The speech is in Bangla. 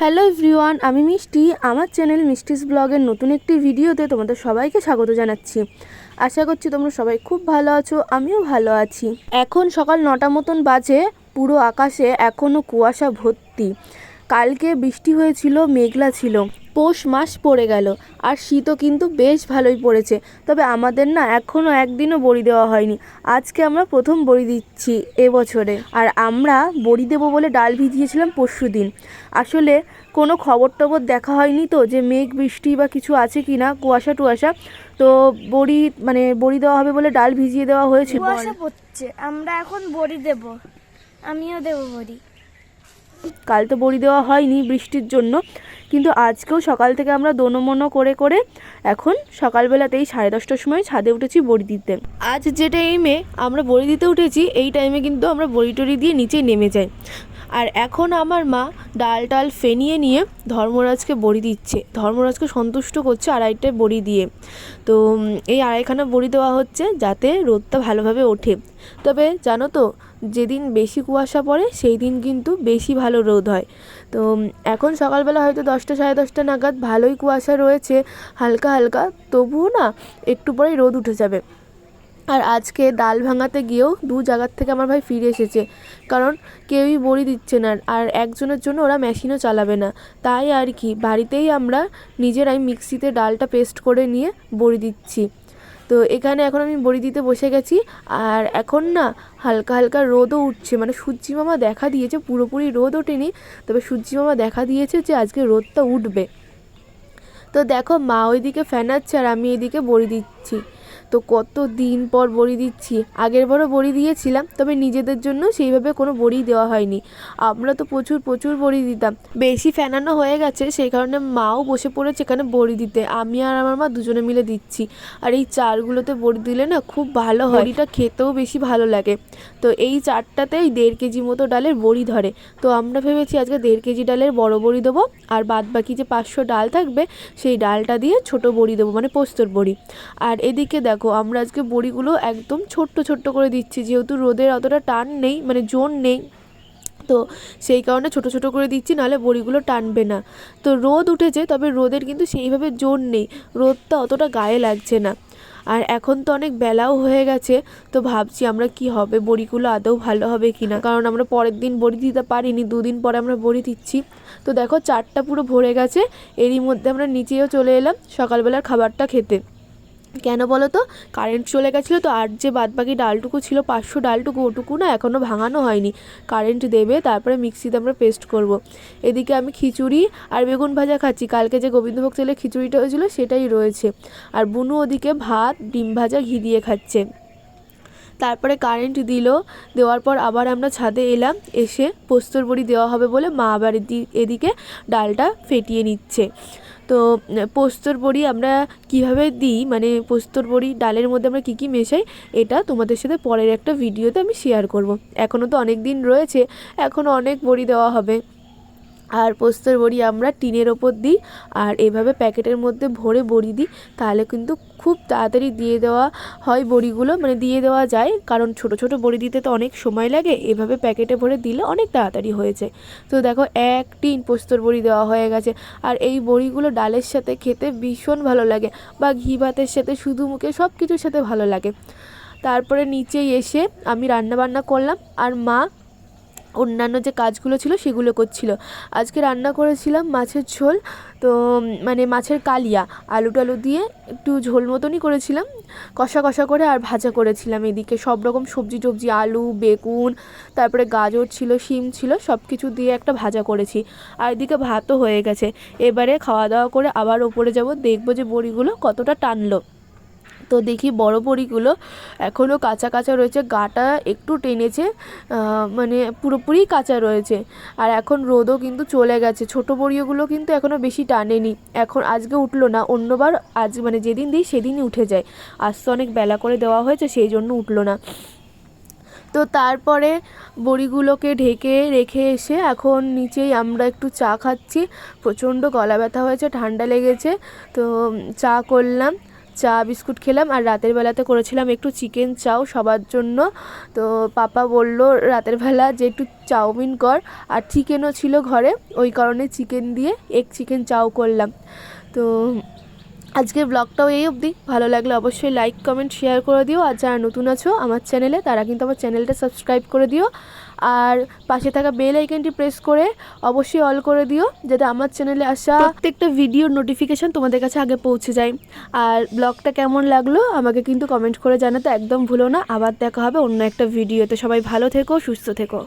হ্যালো এভরিওয়ান, আমি মিষ্টি। আমার চ্যানেল মিষ্টিস ব্লগের নতুন একটি ভিডিওতে তোমাদের সবাইকে স্বাগত জানাচ্ছি। আশা করছি তোমরা সবাই খুব ভালো আছো, আমিও ভালো আছি। এখন সকাল নটা মতন বাজে, পুরো আকাশে এখনও কুয়াশা ভর্তি। কালকে বৃষ্টি হয়েছিল, মেঘলা ছিল। পৌষ মাস পড়ে গেল, আর শীতও কিন্তু বেশ ভালোই পড়েছে। তবে আমাদের না এখনও একদিনও বড়ি দেওয়া হয়নি। আজকে আমরা প্রথম বড়ি দিচ্ছি এবছরে আর আমরা বড়ি দেবো বলে ডাল ভিজিয়েছিলাম পরশু দিন। আসলে কোনো খবর টবর দেখা হয়নি তো যে মেঘ, বৃষ্টি বা কিছু আছে কি না, কুয়াশা টুয়াশা। তো বড়ি মানে বড়ি দেওয়া হবে বলে ডাল ভিজিয়ে দেওয়া কুয়াশা পড়ছে, আমরা এখন বড়ি দেব। আমিও দেব বড়ি। কাল তো বড়ি দেওয়া হয়নি বৃষ্টির জন্য। কিন্তু আজকেও সকাল থেকে আমরা দোনোমনো করে করে এখন সকালবেলাতেই সাড়ে দশটার সময় ছাদে উঠেছি বড়ি দিতে। আজ যে টাইমে আমরা বড়ি দিতে উঠেছি, এই টাইমে কিন্তু আমরা বড়ি টড়ি দিয়ে নিচে নেমে যাই। আর এখন আমার মা ডাল টাল ফেনিয়ে নিয়ে ধর্মরাজকে বড়ি দিচ্ছে। ধর্মরাজকে সন্তুষ্ট করছে আড়াইটায় বড়ি দিয়ে। তো এই আড়াইখানা বড়ি দেওয়া হচ্ছে যাতে রোদটা ভালোভাবে ওঠে। তবে জানো তো, যেদিন বেশি কুয়াশা পড়ে সেই দিন কিন্তু বেশি ভালো রোদ হয়। তো এখন সকালবেলা হয়তো দশটা সাড়ে দশটা নাগাদ ভালোই কুয়াশা রয়েছে হালকা হালকা, তবুও না একটু পরেই রোদ উঠে যাবে। আর আজকে ডাল ভাঙাতে গিয়েও দু জায়গার থেকে আমার ভাই ফিরে এসেছে। কারণ কেউই বড়ি দিচ্ছে না আর একজনের জন্য ওরা মেশিনও চালাবে না। তাই আর কি, বাড়িতেই আমরা নিজেরাই মিক্সিতে ডালটা পেস্ট করে নিয়ে বড়ি দিচ্ছি। তো এখানে এখন আমি বড়ি দিতে বসে গেছি আর এখন না হালকা হালকা রোদও উঠছে। মানে সূর্যি মামা দেখা দিয়েছে, পুরোপুরি রোদ ওঠেনি, তবে সূর্যি মামা দেখা দিয়েছে যে আজকে রোদটা উঠবে। তো দেখো মা ওইদিকে ফ্যানাচ্ছে আর আমি এদিকে বড়ি দিচ্ছি। তো কত দিন পর বড়ি দিচ্ছি। আগের বারও বড়ি দিয়েছিলাম, তবে নিজেদের জন্য সেইভাবে কোনো বড়ি দেওয়া হয়নি। আমরা তো প্রচুর প্রচুর বড়ি দিতাম। বেশি ফ্যানানো হয়ে গেছে, সেই কারণে মাও বসে পড়েছে এখানে বড়ি দিতে। আমি আর আমার মা দুজনে মিলে দিচ্ছি। আর এই চারগুলোতে বড়ি দিলে না খুব ভালো হয়। বড়িটা খেতেও বেশি ভালো লাগে। তো এই চারটাতেই দেড় কেজি মতো ডালের বড়ি ধরে। তো আমরা ভেবেছি আজকে দেড় কেজি ডালের বড় বড়ি দেবো, আর বাদ বাকি যে পাঁচশো ডাল থাকবে, সেই ডালটা দিয়ে ছোট বড়ি দেবো মানে পোস্তর বড়ি। আর এদিকে দেখো আমরা আজকে বড়িগুলো একদম ছোট্ট ছোট্ট করে দিচ্ছি, যেহেতু রোদের অতটা টান নেই মানে জোর নেই। তো সেই কারণে ছোট ছোট করে দিচ্ছি, নাহলে বড়িগুলো টানবে না। তো রোদ উঠেছে, তবে রোদের কিন্তু সেইভাবে জোর নেই, রোদটা অতটা গায়ে লাগছে না। আর এখন তো অনেক বেলাও হয়ে গেছে, তো ভাবছি আমরা কি হবে, বড়িগুলো আদৌ ভালো হবে কি না? কারণ আমরা পরের দিন বড়ি দিতে পারিনি, দুদিন পরে আমরা বড়ি দিচ্ছি। তো দেখো, চারটা পুরো ভরে গেছে, এরই মধ্যে আমরা নিচেও চলে এলাম, সকালবেলার খাবারটা খেতে। কেন বলো তো? কারেন্ট চলে গেছিল তো, আর যে বাদবাকি ডালটুকু ছিল, পাঁচশো ডালটুকু, ওটুকু না এখনও ভাঙানো হয়নি। কারেন্ট দেবে, তারপরে মিক্সিতে আমরা পেস্ট করব। এদিকে আমি খিচুড়ি আর বেগুন ভাজা খাচ্ছি। কালকে যে গোবিন্দভোগ তেলের খিচুড়িটা হয়েছিল, সেটাই রয়েছে। আর বুনু ওদিকে ভাত, ডিম ভাজা, ঘি দিয়ে খাচ্ছে। তারপরে কারেন্ট দিল, দেওয়ার পর আবার আমরা ছাদে এলাম, এসে পোস্তর বড়ি দেওয়া হবে বলে মা আবার এদিকে ডালটা ফেটিয়ে নিচ্ছে। তো পোস্তর বড়ি আমরা কীভাবে দিই? মানে পোস্তর বড়ি ডালের মধ্যে আমরা কী কী মেশাই? এটা তোমাদের সাথে পরের একটা ভিডিওতে আমি শেয়ার করব। এখনও তো অনেক দিন রয়েছে এখনও অনেক বড়ি দেওয়া হবে। আর পোস্তর বড়ি আমরা টিনের ওপর দিই আর এভাবে প্যাকেটের মধ্যে ভরে বড়ি দিই, তাহলে কিন্তু খুব তাড়াতাড়ি দিয়ে দেওয়া হয় বড়িগুলো মানে দিয়ে দেওয়া যায়। কারণ ছোট ছোট বড়ি দিতে তো অনেক সময় লাগে, এভাবে প্যাকেটে ভরে দিলে অনেক তাড়াতাড়ি হয়ে যায়। তো দেখো, এক টিন পোস্তর বড়ি দেওয়া হয়ে গেছে। আর এই বড়িগুলো ডালের সাথে খেতে ভীষণ ভালো লাগে বা ঘি ভাতের সাথে, শুধু মুখে সব কিছুর সাথে ভালো লাগে। তারপরে নিচে এসে আমি রান্না বান্না করলাম। আর মা অন্যান্য যে কাজগুলো ছিল সেগুলো করছিল। আজকে রান্না করেছিলাম মাছের ঝোল, তো মানে মাছের কালিয়া আলু টালু দিয়ে একটু ঝোল মতনই করেছিলাম। কষা কষা করে আর ভাজা করেছিলাম এদিকে। সব রকম সবজি টবজি, আলু, বেগুন, তারপরে গাজর ছিল, শিম ছিল সব কিছু দিয়ে একটা ভাজা করেছি। আর এদিকে ভাতও হয়ে গেছে। এবারে খাওয়া দাওয়া করে আবার ওপরে যাব, দেখব যে বড়িগুলো কতটা টানলো। তো দেখি বড় বড়িগুলো এখনও কাঁচা কাঁচা রয়েছে, গাটা একটু টেনেছে মানে পুরোপুরি কাঁচা রয়েছে। আর এখন রোদও কিন্তু চলে গেছে, ছোট বড়িগুলো কিন্তু এখনও বেশি টানেনি। এখন আজকে উঠল না, অন্যবার আজ মানে যেদিন দিই সেদিনই উঠে যায়। আজ তো অনেক বেলা করে দেওয়া হয়েছে, সেই জন্য উঠল না। তো তারপরে বড়িগুলোকে ঢেকে রেখে এসে এখন নিচেই আমরা একটু চা খাচ্ছি। প্রচণ্ড গলা ব্যথা হয়েছে, ঠান্ডা লেগেছে। তো চা করলাম। চা, বিস্কুট খেলাম আর রাতের বেলাতে করেছিলাম একটু চিকেন চাও সবার জন্য। তো পাপা বলল, রাতের বেলা যে একটু চাউমিন কর। আর চিকেনও ছিল ঘরে, ওই কারণে চিকেন দিয়ে এক চিকেন চাও করলাম। তো আজকের ব্লগটাও এই অবধি। ভালো লাগলে অবশ্যই লাইক কমেন্ট শেয়ার করে দিও। আর যারা নতুন আছো আমার চ্যানেলে তারা কিন্তু আমার চ্যানেলটা সাবস্ক্রাইব করে দিও। আর পাশে থাকা বেল আইকনটি প্রেস করে অবশ্যই অল করে দিও, যাতে আমার চ্যানেলে আসা প্রত্যেকটা ভিডিওর নোটিফিকেশান তোমাদের কাছে আগে পৌঁছে যায়। আর ব্লগটা কেমন লাগল আমাকে কিন্তু কমেন্ট করে জানাতে একদম ভুলো না। আবার দেখা হবে অন্য একটা ভিডিওতে সবাই ভালো থেকো, সুস্থ থেকো।